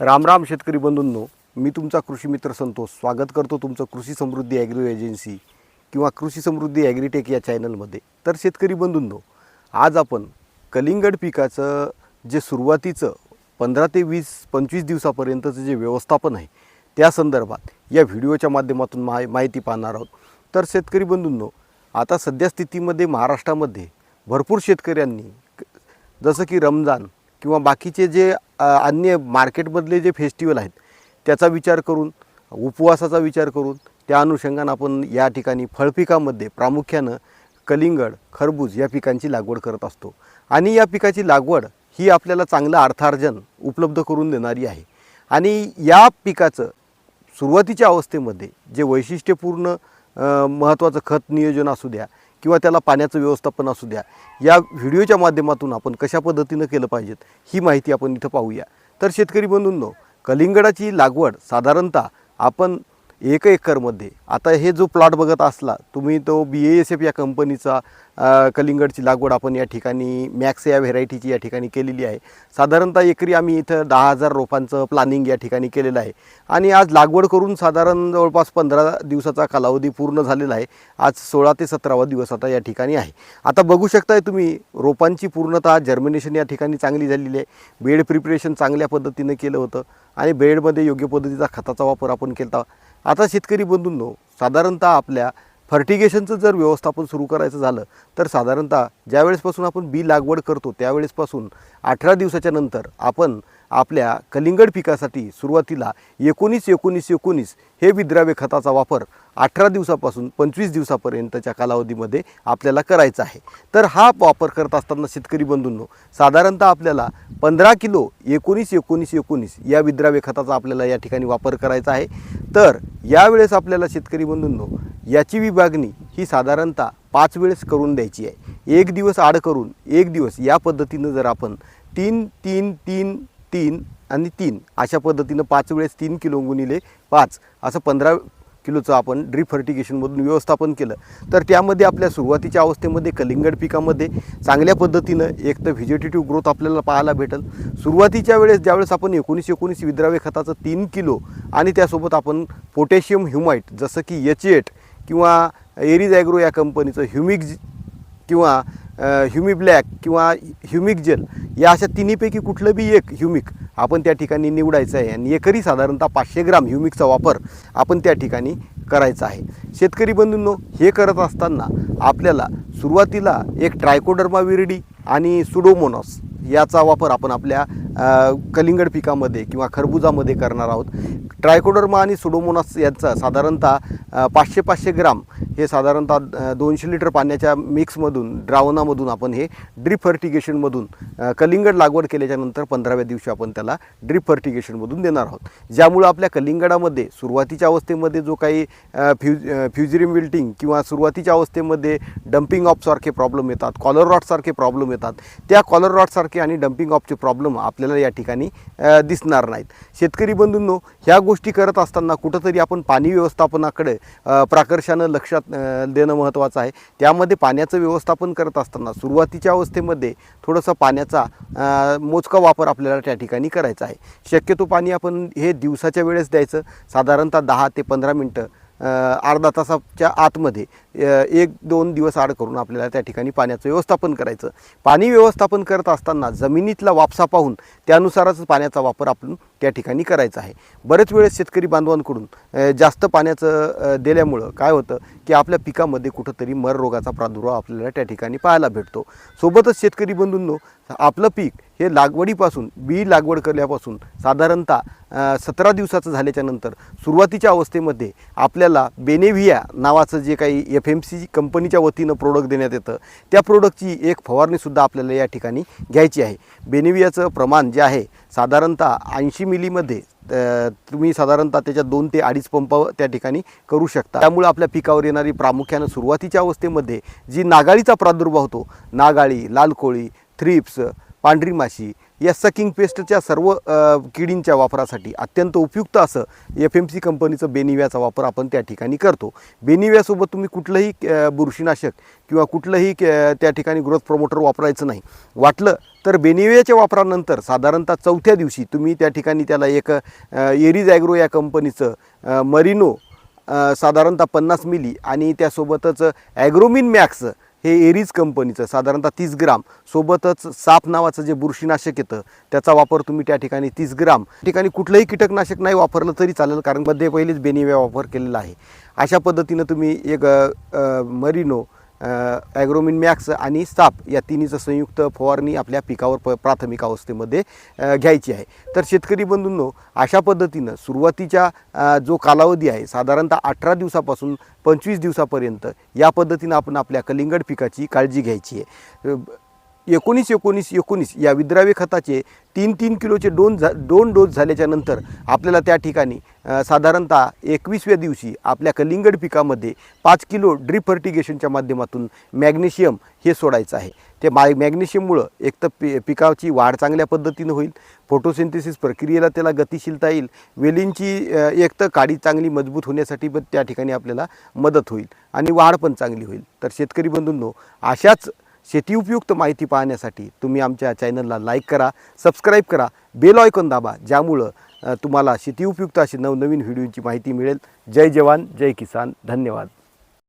राम राम शेतकरी बंधूंनो मी तुमचा कृषी मित्र संतोष. स्वागत करतो तुमचं कृषी समृद्धी ॲग्रो एजन्सी किंवा कृषी समृद्धी ॲग्रीटेक या चॅनलमध्ये. तर शेतकरी बंधूंनो आज आपण कलिंगड पिकाचं जे सुरुवातीचं पंधरा ते वीस पंचवीस दिवसापर्यंतचं जे व्यवस्थापन आहे त्या संदर्भात या व्हिडिओच्या माध्यमातून मा माहिती पाहणार आहोत. तर शेतकरी बंधूंनो आता सध्या स्थितीमध्ये महाराष्ट्रामध्ये भरपूर शेतकऱ्यांनी जसं की रमजान किंवा बाकीचे जे अन्य मार्केटमधले जे फेस्टिवल आहेत त्याचा विचार करून उपवासाचा विचार करून त्या अनुषंगानं आपण या ठिकाणी फळपिकामध्ये प्रामुख्यानं कलिंगड खरबूज या पिकांची लागवड करत असतो. आणि या पिकाची लागवड ही आपल्याला चांगलं अर्थार्जन उपलब्ध करून देणारी आहे. आणि या पिकाचं सुरुवातीच्या अवस्थेमध्ये जे वैशिष्ट्यपूर्ण महत्त्वाचं खत नियोजन असू द्या किंवा त्याला पाण्याचं व्यवस्थापन असू द्या या व्हिडिओच्या माध्यमातून आपण कशा पद्धतीनं केलं पाहिजेत ही माहिती आपण इथं पाहूया. तर शेतकरी बंधूंनो कलिंगडाची लागवड साधारणतः आपण एक एकरमध्ये. आता हे जो प्लॉट बघत असला तुम्ही तो बी ए एस एफ या कंपनीचा कलिंगडची लागवड आपण या ठिकाणी मॅक्स या व्हेरायटीची या ठिकाणी केलेली आहे. साधारणतः एकरी आम्ही इथं दहा हजार रोपांचं प्लॅनिंग या ठिकाणी केलेलं आहे. आणि आज लागवड करून साधारण जवळपास पंधरा दिवसाचा कालावधी पूर्ण झालेला आहे. आज सोळा ते सतरावा दिवस आता या ठिकाणी आहे. आता बघू शकताय तुम्ही रोपांची पूर्णतः जर्मिनेशन या ठिकाणी चांगली झालेली आहे. बेड प्रिपरेशन चांगल्या पद्धतीनं केलं होतं. आणि बेडमध्ये योग्य पद्धतीचा खताचा वापर आपण केला आता शेतकरी बंधूंनो साधारणतः आपल्या फर्टिगेशनचं जर व्यवस्थापन सुरू करायचं झालं तर साधारणतः ज्यावेळेसपासून आपण बी लागवड करतो त्यावेळेसपासून अठरा दिवसाच्या नंतर आपण आपल्या कलिंगड पिकासाठी सुरुवातीला एकोणीस एकोणीस एकोणीस हे विद्राव्य खताचा वापर अठरा दिवसापासून पंचवीस दिवसापर्यंतच्या कालावधीमध्ये आपल्याला करायचा आहे. तर हा वापर करत असताना शेतकरी बंधूंनो साधारणतः आपल्याला पंधरा किलो एकोणीस एकोणीस एकोणीस या विद्राव्य खताचा आपल्याला या ठिकाणी वापर करायचा आहे. तर यावेळेस आपल्याला शेतकरी बंधूंनो याची विभागणी ही साधारणतः पाच वेळेस करून द्यायची आहे. एक दिवस आड करून एक दिवस या पद्धतीनं जर आपण तीन तीन तीन तीन आणि तीन अशा पद्धतीनं पाच वेळेस तीन किलो गुणिले पाच असं पंधरा किलोचं आपण ड्रीप फर्टिगेशनमधून व्यवस्थापन केलं. तर त्यामध्ये आपल्या सुरुवातीच्या अवस्थेमध्ये कलिंगड पिकामध्ये चांगल्या पद्धतीनं एक तर व्हिजिटेटिव्ह ग्रोथ आपल्याला पाहायला भेटेल. सुरुवातीच्या वेळेस ज्यावेळेस आपण एकोणीस एकोणीस विद्राव्य खताचं तीन किलो आणि त्यासोबत आपण पोटॅशियम ह्युमाईट जसं की एच एट किंवा एरिज ॲग्रो या कंपनीचं ह्युमिक किंवा ह्युमी ब्लॅक किंवा ह्युमिक जेल या अशा तिन्हीपैकी कुठलं बी एक ह्युमिक आपण त्या ठिकाणी निवडायचं आहे. आणि एकरी साधारणतः पाचशे ग्राम ह्युमिकचा वापर आपण त्या ठिकाणी करायचा आहे. शेतकरी बंधूंनो हे करत असताना आपल्याला सुरुवातीला एक ट्रायकोडर्मा विरडी आणि सुडोमोनॉस याचा वापर आपण आपल्या कलिंगड पिकामध्ये किंवा खरबुजामध्ये करणार आहोत. ट्रायकोडर्मा आणि सुडोमोनास यांचा साधारणतः पाचशे पाचशे ग्राम हे साधारणतः दोनशे लिटर पाण्याच्या मिक्समधून द्रावणामधून आपण हे ड्रीप फर्टिगेशनमधून कलिंगड लागवड केल्याच्यानंतर पंधराव्या दिवशी आपण त्याला ड्रीप फर्टिगेशनमधून देणार आहोत. ज्यामुळं आपल्या कलिंगडामध्ये सुरुवातीच्या अवस्थेमध्ये जो काही फ्युज फ्युजिरिम विल्टिंग किंवा सुरुवातीच्या अवस्थेमध्ये डम्पिंग ऑफसारखे प्रॉब्लेम येतात कॉलर रॉटसारखे प्रॉब्लेम येतात त्या कॉलर रॉटसारखे आणि डम्पिंग ऑफचे प्रॉब्लेम आपल्याला या ठिकाणी दिसणार नाहीत. शेतकरी बंधूंनो ह्या गोष्टी करत असताना कुठंतरी आपण पाणी व्यवस्थापनाकडे प्राकर्षानं लक्षात देणं महत्त्वाचं आहे. त्यामध्ये पाण्याचं व्यवस्थापन करत असताना सुरुवातीच्या अवस्थेमध्ये थोडंसं पाण्याचा मोजका वापर आपल्याला त्या ठिकाणी करायचा आहे. शक्यतो पाणी आपण हे दिवसाच्या वेळेस द्यायचं. साधारणतः दहा ते पंधरा मिनटं अर्धा तासाच्या आतमध्ये. एक दोन दिवस आड करून आपल्याला त्या ठिकाणी पाण्याचं व्यवस्थापन करायचं. पाणी व्यवस्थापन करत असताना जमिनीतला वापसा पाहून त्यानुसारच पाण्याचा वापर आपण त्या ठिकाणी करायचा आहे. बरेच वेळेस शेतकरी बांधवांकडून जास्त पाण्याचं दिल्यामुळं काय होतं की आपल्या पिकामध्ये कुठंतरी मर रोगाचा प्रादुर्भाव आपल्याला त्या ठिकाणी पाहायला भेटतो. सोबतच शेतकरी बंधूंनो आपलं पीक हे लागवडीपासून बी लागवड केल्यापासून साधारणतः सतरा दिवसाचं झाल्याच्यानंतर सुरुवातीच्या अवस्थेमध्ये आपल्याला बेनेव्हिया नावाचं जे काही एफ एम सी कंपनीच्या वतीनं प्रोडक्ट देण्यात येतं. त्या प्रोडक्टची एक फवारणीसुद्धा आपल्याला या ठिकाणी घ्यायची आहे. बेनेव्हियाचं प्रमाण जे आहे साधारणतः ऐंशी मिलीमध्ये तुम्ही साधारणतः त्याच्या दोन ते अडीच पंप त्या ठिकाणी करू शकता. त्यामुळे आपल्या पिकावर येणारी प्रामुख्यानं सुरुवातीच्या अवस्थेमध्ये जी नागाळीचा प्रादुर्भाव होतो नागाळी लाल कोळी थ्रिप्स पांढरी माशी या सकिंग पेस्टच्या सर्व किडींच्या वापरासाठी अत्यंत उपयुक्त असं एफ एम सी कंपनीचं बेनिव्याचा वापर आपण त्या ठिकाणी करतो. बेनिव्यासोबत तुम्ही कुठलंही बुरशीनाशक किंवा कुठलंही त्या ठिकाणी ग्रोथ प्रमोटर वापरायचं नाही. वाटलं तर बेनिव्याच्या वापरानंतर साधारणतः चौथ्या दिवशी तुम्ही त्या ठिकाणी त्याला एक एरीज एरिज ॲग्रो या कंपनीचं मरिनो साधारणतः पन्नास मिली आणि त्यासोबतच ॲग्रोमिन मॅक्स हे एरीज कंपनीचं साधारणतः तीस ग्राम सोबतच साप नावाचं जे बुरशीनाशक येतं त्याचा वापर तुम्ही त्या ठिकाणी तीस ग्राम ठिकाणी कुठलंही कीटकनाशक नाही वापरलं तरी चालेल कारण मध्ये पहिलेच बेनिव्या वापर केलेला आहे. अशा पद्धतीनं तुम्ही एक मरिनो ॲग्रोमिन मॅक्स आणि साप या तिन्हीचं संयुक्त फवारणी आपल्या पिकावर प प्राथमिक अवस्थेमध्ये घ्यायची आहे. तर शेतकरी बंधूंनो अशा पद्धतीनं सुरुवातीच्या जो कालावधी आहे साधारणतः अठरा दिवसापासून पंचवीस दिवसापर्यंत या पद्धतीनं आपण आपल्या कलिंगड पिकाची काळजी घ्यायची आहे. एकोणीस एकोणीस एकोणीस या विद्राव्य खताचे तीन तीन किलोचे दोन झा दोन डोस झाल्याच्यानंतर आपल्याला त्या ठिकाणी साधारणतः एकवीसव्या दिवशी आपल्या कलिंगड पिकामध्ये पाच किलो ड्रीप फर्टिगेशनच्या माध्यमातून मॅग्नेशियम हे सोडायचं आहे. ते मा मॅग्नेशियममुळं एक तर पि पिकाची वाढ चांगल्या पद्धतीनं होईल फोटोसिंथेसिस प्रक्रियेला त्याला गतिशीलता येईल वेलींची एक तर काडी चांगली मजबूत होण्यासाठी पण त्या ठिकाणी आपल्याला मदत होईल आणि वाढ पण चांगली होईल. तर शेतकरी बंधूंनो अशाच शेती उपयुक्त माहिती पाहण्यासाठी तुम्ही आमच्या चॅनलला लाईक करा सबस्क्राईब करा बेल आयकॉन दाबा ज्यामुळं तुम्हाला शेती उपयुक्त अशी नवनवीन व्हिडिओची माहिती मिळेल. जय जवान जय किसान. धन्यवाद.